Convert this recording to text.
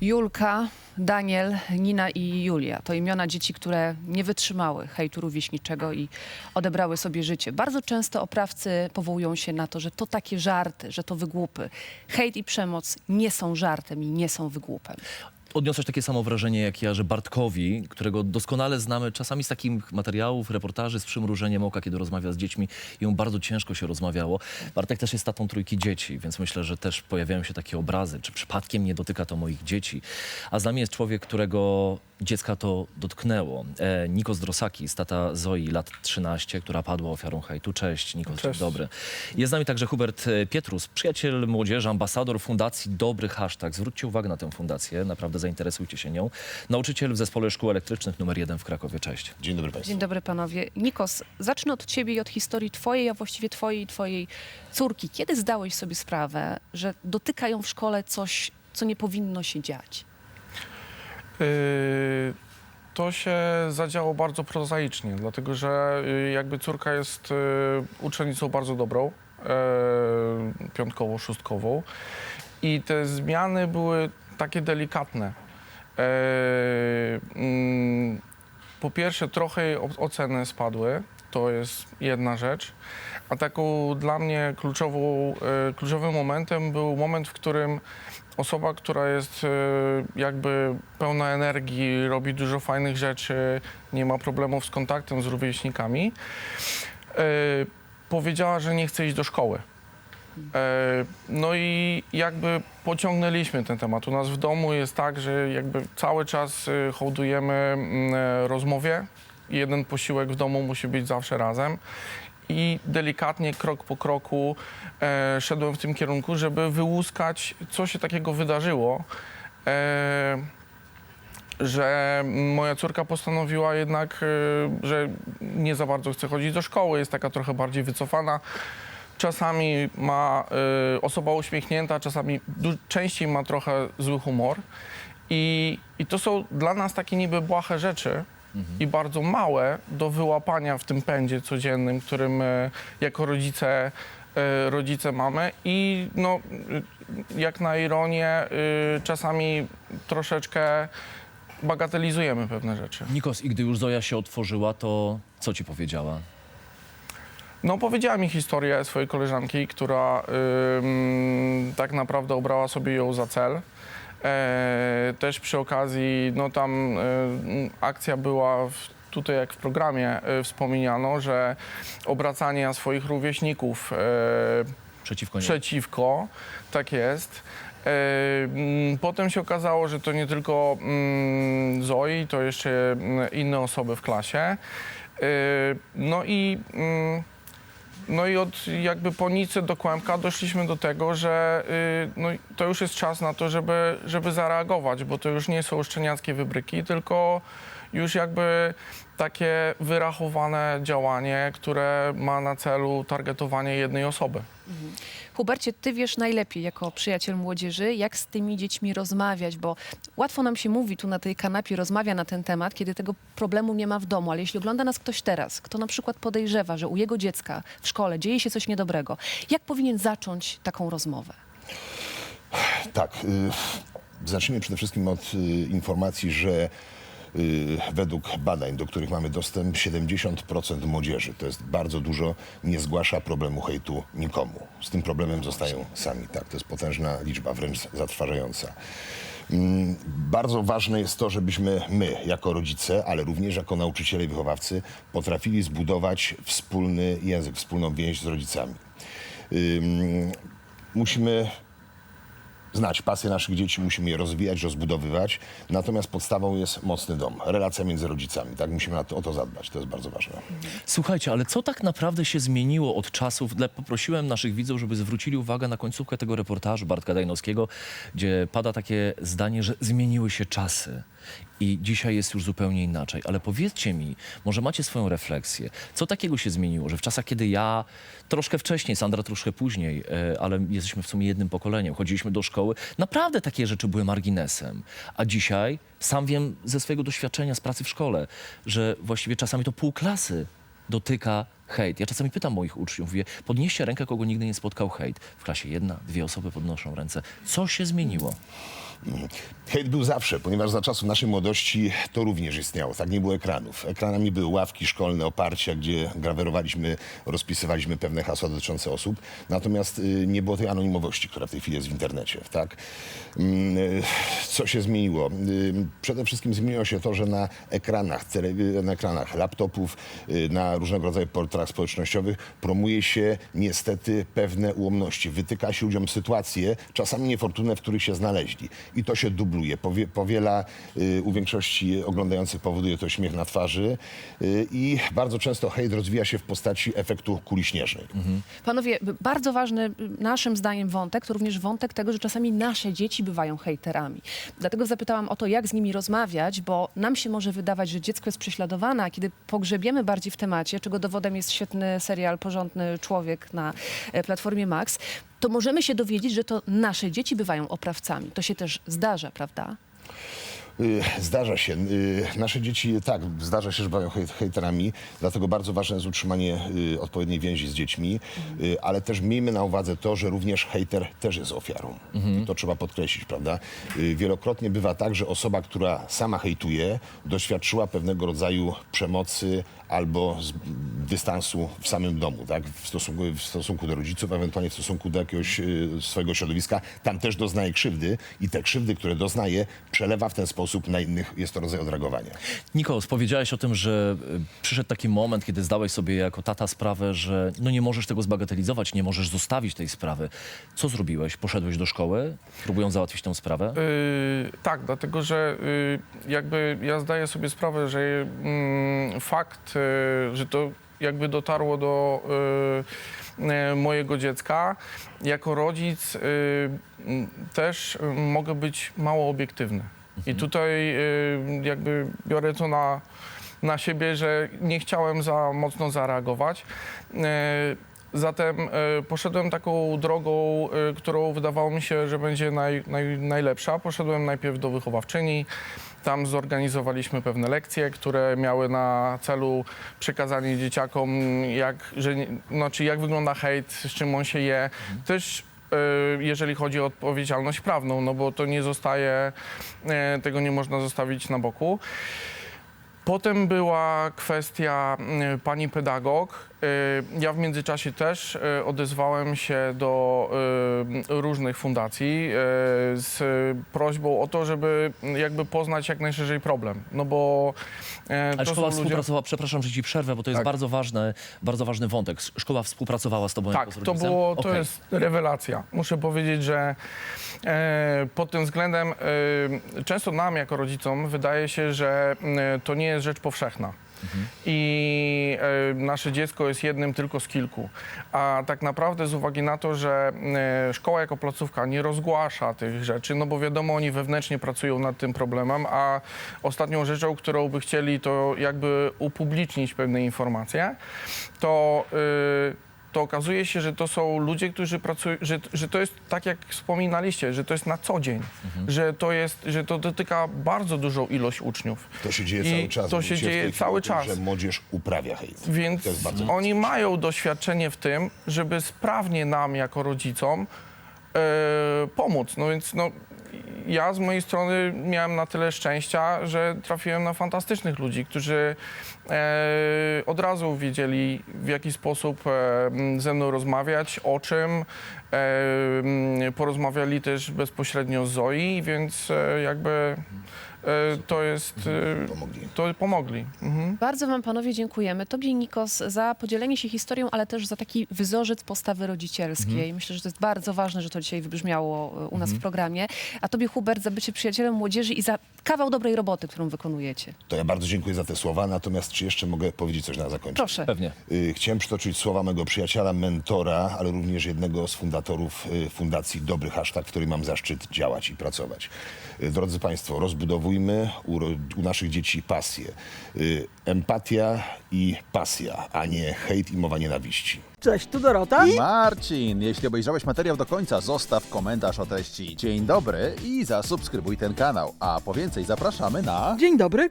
Julka, Daniel, Nina i Julia to imiona dzieci, które nie wytrzymały hejtu rówieśniczego i odebrały sobie życie. Bardzo często oprawcy powołują się na to, że to takie żarty, że to wygłupy. Hejt i przemoc nie są żartem i nie są wygłupem. Odniosłeś takie samo wrażenie jak ja, że Bartkowi, którego doskonale znamy czasami z takich materiałów, reportaży z przymrużeniem oka, kiedy rozmawia z dziećmi i mu bardzo ciężko się rozmawiało. Bartek też jest tatą trójki dzieci, więc myślę, że też pojawiają się takie obrazy, czy przypadkiem nie dotyka to moich dzieci. A z nami jest człowiek, którego dziecka to dotknęło. E, Nikos Drosaki, tata Zoi, lat 13, która padła ofiarą hejtu. Cześć, Nikos, dzień Cześć. dobry. Jest z nami także Hubert e, Pietrus, przyjaciel młodzieży, ambasador Fundacji Dobry Hashtag. Zwróćcie uwagę na tę fundację, naprawdę zainteresujcie się nią. Nauczyciel w Zespole Szkół Elektrycznych numer 1 w Krakowie. Cześć. Dzień dobry Państwu. Dzień dobry panowie. Nikos, zacznę od ciebie i od historii twojej, a właściwie twojej i twojej córki. Kiedy zdałeś sobie sprawę, że dotyka ją w szkole coś, co nie powinno się dziać? Y, To się zadziało bardzo prozaicznie, dlatego że y, jakby córka jest y, uczennicą bardzo dobrą, piątkową, szóstkową. I te zmiany były takie delikatne. Mm, Po pierwsze trochę oceny spadły, to jest jedna rzecz, a taką dla mnie kluczową, y, kluczowym momentem był moment, w którym osoba, która jest y, jakby pełna energii, robi dużo fajnych rzeczy, nie ma problemów z kontaktem z rówieśnikami, y, powiedziała, że nie chce iść do szkoły. E, No i jakby pociągnęliśmy ten temat. U nas w domu jest tak, że jakby cały czas hołdujemy mm, e, rozmowie. Jeden posiłek w domu musi być zawsze razem. I delikatnie, krok po kroku e, szedłem w tym kierunku, żeby wyłuskać, co się takiego wydarzyło. E, że moja córka postanowiła jednak, y, że nie za bardzo chce chodzić do szkoły, jest taka trochę bardziej wycofana. Czasami ma y, osoba uśmiechnięta, czasami częściej ma trochę zły humor. I, I to są dla nas takie niby błahe rzeczy i bardzo małe do wyłapania w tym pędzie codziennym, którym y, jako rodzice, y, rodzice mamy. I no, y, jak na ironię, czasami troszeczkę bagatelizujemy pewne rzeczy. Nikos, i gdy już Zoja się otworzyła, to co ci powiedziała? No, powiedziała mi historię swojej koleżanki, która ym, tak naprawdę obrała sobie ją za cel. E, też przy okazji, no tam y, akcja była w, tutaj jak w programie y, wspomniano, że obracanie swoich rówieśników e, Przeciwko niej. przeciwko, tak jest. E, Potem się okazało, że to nie tylko mm, Zoi, to jeszcze mm, inne osoby w klasie. E, No i, mm, no i od jakby ponicy do kłębka doszliśmy do tego, że y, no, to już jest czas na to, żeby, żeby zareagować, bo to już nie są szczeniackie wybryki, tylko już jakby takie wyrachowane działanie, które ma na celu targetowanie jednej osoby. Hubercie, ty wiesz najlepiej jako przyjaciel młodzieży, jak z tymi dziećmi rozmawiać, bo łatwo nam się mówi tu na tej kanapie, rozmawia na ten temat, kiedy tego problemu nie ma w domu, ale jeśli ogląda nas ktoś teraz, kto na przykład podejrzewa, że u jego dziecka w szkole dzieje się coś niedobrego, jak powinien zacząć taką rozmowę? Tak, y, zacznijmy przede wszystkim od y, informacji, że według badań, do których mamy dostęp, 70% młodzieży, to jest bardzo dużo, nie zgłasza problemu hejtu nikomu. Z tym problemem zostają sami. Tak, to jest potężna liczba, wręcz zatrważająca. Mm, Bardzo ważne jest to, żebyśmy my, jako rodzice, ale również jako nauczyciele i wychowawcy, potrafili zbudować wspólny język, wspólną więź z rodzicami. Musimy znać pasję naszych dzieci, musimy je rozwijać, rozbudowywać. Natomiast podstawą jest mocny dom, relacja między rodzicami. Tak, musimy o to zadbać, to jest bardzo ważne. Słuchajcie, ale co tak naprawdę się zmieniło od czasów? Poprosiłem naszych widzów, żeby zwrócili uwagę na końcówkę tego reportażu Bartka Dajnowskiego, gdzie pada takie zdanie, że zmieniły się czasy. I dzisiaj jest już zupełnie inaczej. Ale powiedzcie mi, może macie swoją refleksję, co takiego się zmieniło, że w czasach, kiedy ja troszkę wcześniej, Sandra troszkę później, e, ale jesteśmy w sumie jednym pokoleniem, chodziliśmy do szkoły, naprawdę takie rzeczy były marginesem. A dzisiaj sam wiem ze swojego doświadczenia z pracy w szkole, że właściwie czasami to pół klasy dotyka hejt. Ja czasami pytam moich uczniów, mówię, podnieście rękę, kogo nigdy nie spotkał hejt. W klasie jedna, dwie osoby podnoszą ręce. Co się zmieniło? Hejt był zawsze, ponieważ za czasów naszej młodości to również istniało. Tak nie było ekranów. Ekranami były ławki szkolne, oparcia, gdzie grawerowaliśmy, rozpisywaliśmy pewne hasła dotyczące osób. Natomiast y, nie było tej anonimowości, która w tej chwili jest w internecie. Tak? Mm, y, Co się zmieniło? Y, Przede wszystkim zmieniło się to, że na ekranach, na ekranach laptopów, na różnego rodzaju portalach społecznościowych promuje się niestety pewne ułomności. Wytyka się ludziom sytuacje, czasami niefortunne, w których się znaleźli. I to się dubluje. Powie, powiela y, u większości oglądających powoduje to śmiech na twarzy y, i bardzo często hejt rozwija się w postaci efektu kuli śnieżnej. Panowie, b- bardzo ważny y, naszym zdaniem wątek to również wątek tego, że czasami nasze dzieci bywają hejterami. Dlatego zapytałam o to, jak z nimi rozmawiać, bo nam się może wydawać, że dziecko jest prześladowane, a kiedy pogrzebiemy bardziej w temacie, czego dowodem jest świetny serial Porządny Człowiek na e, platformie Max, to możemy się dowiedzieć, że to nasze dzieci bywają oprawcami. To się też zdarza, prawda? Y, Zdarza się. Y, Nasze dzieci, tak, zdarza się, że bywają hej- hejterami, dlatego bardzo ważne jest utrzymanie y, odpowiedniej więzi z dziećmi, y, ale też miejmy na uwadze to, że również hejter też jest ofiarą. I to trzeba podkreślić, prawda? Wielokrotnie bywa tak, że osoba, która sama hejtuje, doświadczyła pewnego rodzaju przemocy albo z dystansu w samym domu, tak? w, stosunku, w stosunku do rodziców, ewentualnie w stosunku do jakiegoś y, swojego środowiska. Tam też doznaje krzywdy i te krzywdy, które doznaje, przelewa w ten sposób na innych. Jest to rodzaj odreagowania. Nikos, powiedziałeś o tym, że y, przyszedł taki moment, kiedy zdałeś sobie jako tata sprawę, że no nie możesz tego zbagatelizować, nie możesz zostawić tej sprawy. Co zrobiłeś? Poszedłeś do szkoły, próbując załatwić tę sprawę? Yy, tak, dlatego że yy, jakby ja zdaję sobie sprawę, że mm, fakt, yy, że to jakby dotarło do yy, yy, mojego dziecka, jako rodzic też mogę być mało obiektywny. I tutaj yy, jakby biorę to na, na siebie, że nie chciałem za mocno zareagować. Zatem e, poszedłem taką drogą, e, którą wydawało mi się, że będzie naj, naj, najlepsza. Poszedłem najpierw do wychowawczyni. Tam zorganizowaliśmy pewne lekcje, które miały na celu przekazanie dzieciakom, jak, że, nie- znaczy jak wygląda hejt, z czym on się je. Też e, jeżeli chodzi o odpowiedzialność prawną, no bo to nie zostaje, tego nie można zostawić na boku. Potem była kwestia pani pedagog. Y, Ja w międzyczasie też y, odezwałem się do y, różnych fundacji z prośbą o to, żeby jakby poznać jak najszerzej problem. No bo Ale to szkoła są ludzie... współpracowała, przepraszam, że ci przerwę, bo to jest Tak. bardzo ważny, bardzo ważny wątek. Szkoła współpracowała z tobą jako Tak, z to rodzicem? było, to Okej. jest rewelacja. Muszę powiedzieć, że e, pod tym względem e, często nam jako rodzicom wydaje się, że e, to nie jest rzecz powszechna. I e, nasze dziecko jest jednym tylko z kilku. A tak naprawdę z uwagi na to, że e, szkoła jako placówka nie rozgłasza tych rzeczy, no bo wiadomo, oni wewnętrznie pracują nad tym problemem, a ostatnią rzeczą, którą by chcieli, to jakby upublicznić pewne informacje, to y, to okazuje się, że to są ludzie, którzy pracują, że, że to jest tak jak wspominaliście, że to jest na co dzień, że to jest, że to dotyka bardzo dużą ilość uczniów. To się dzieje I cały czas. to się w tej dzieje chwili cały tym, czas. Że młodzież uprawia hejt. Więc To jest bardzo oni mają doświadczenie w tym, żeby sprawnie nam jako rodzicom e, pomóc. No więc no, ja z mojej strony miałem na tyle szczęścia, że trafiłem na fantastycznych ludzi, którzy e, od razu wiedzieli, w jaki sposób e, ze mną rozmawiać, o czym. E, porozmawiali też bezpośrednio z Zoi, więc e, jakby e, to jest... E, Pomogli. to pomogli. Mhm. Bardzo Wam panowie dziękujemy. Tobie, Nikos, za podzielenie się historią, ale też za taki wzorzec postawy rodzicielskiej. Myślę, że to jest bardzo ważne, że to dzisiaj wybrzmiało e, u nas w programie. A Tobie, Hubert, za bycie przyjacielem młodzieży i za kawał dobrej roboty, którą wykonujecie. To ja bardzo dziękuję za te słowa, natomiast czy jeszcze mogę powiedzieć coś na zakończenie? Proszę. Pewnie. Y, Chciałem przytoczyć słowa mego przyjaciela, mentora, ale również jednego z fundatorów y, Fundacji Dobry Hashtag, w której mam zaszczyt działać i pracować. Y, Drodzy Państwo, rozbudowujmy u, u naszych dzieci pasję. Y, Empatia i pasja, a nie hejt i mowa nienawiści. Cześć, tu Dorota. Marcin, jeśli obejrzałeś materiał do końca, zostaw komentarz o treści. Dzień dobry i zasubskrybuj ten kanał. A po więcej zapraszamy na... Dzień dobry,